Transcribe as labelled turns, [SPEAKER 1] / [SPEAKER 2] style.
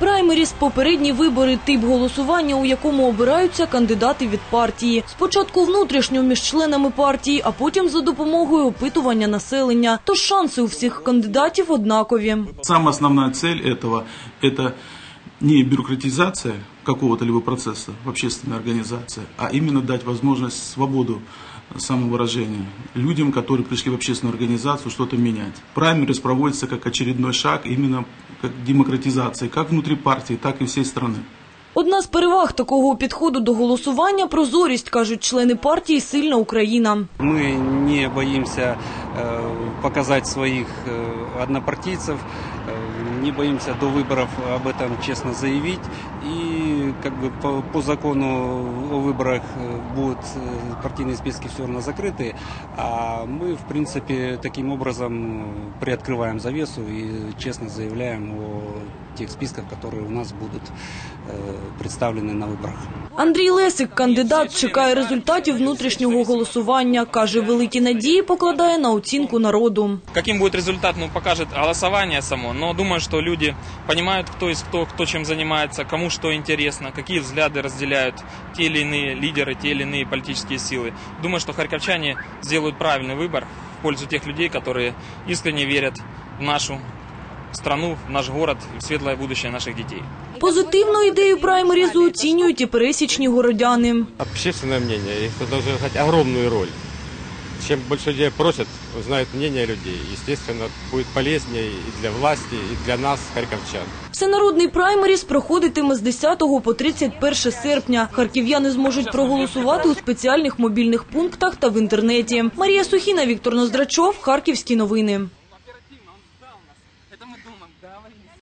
[SPEAKER 1] Праймеріс – попередні вибори, тип голосування, у якому обираються кандидати від партії. Спочатку внутрішньо між членами партії, а потім за допомогою опитування населення. Тож шанси у всіх кандидатів однакові.
[SPEAKER 2] Самая основная цель этого – это не бюрократизация какого-то либо процесса в общественной организации, а именно дать возможность свободу самовыражения людям, которые пришли в общественную организацию что-то менять. Праймерис проводится как очередной шаг именно как демократизации, как внутри партии, так и всей страны.
[SPEAKER 1] Одна з переваг такого підходу до голосування – прозорість, кажуть члени партії «Сильна Україна».
[SPEAKER 3] Мы не боимся э, показать своих э, однопартийцев, э, не боимся до выборов об этом честно заявить. И как бы по, по закону о выборах э, будут э, партийные списки все равно закрыты, а мы, в принципе, таким образом приоткрываем завесу и честно заявляем о тех списках, которые у нас будут э, представлены на выборах.
[SPEAKER 1] Андрій Лесик, кандидат, чекає результатів внутрішнього голосування. Каже, великі надії покладає на оцінку народу.
[SPEAKER 4] Каким будет результат, ну, покажет голосование само. Но думаю, что люди понимают, кто из кто, кто чем занимается, кому что интересно, какие взгляды разделяют те или иные лидеры, те или иные политические силы. Думаю, что харьковчане сделают правильный выбор в пользу тех людей, которые искренне верят в нашу страну, наш город в светлое будущее наших детей.
[SPEAKER 1] Позитивну ідею праймерізу оцінюють і пересічні городяни.
[SPEAKER 5] Общественное мнение, их должно играть огромную роль. Чем больше людей просят, узнают мнение людей. Естественно, будет полезнее и для власти, и для нас, харьковчан.
[SPEAKER 1] Всенародний праймеріс проходитиме з 10 по 31 серпня. Харків'яни зможуть проголосувати у спеціальних мобільних пунктах та в інтернеті. Марія Сухіна, Віктор Ноздрачов, Харківські новини.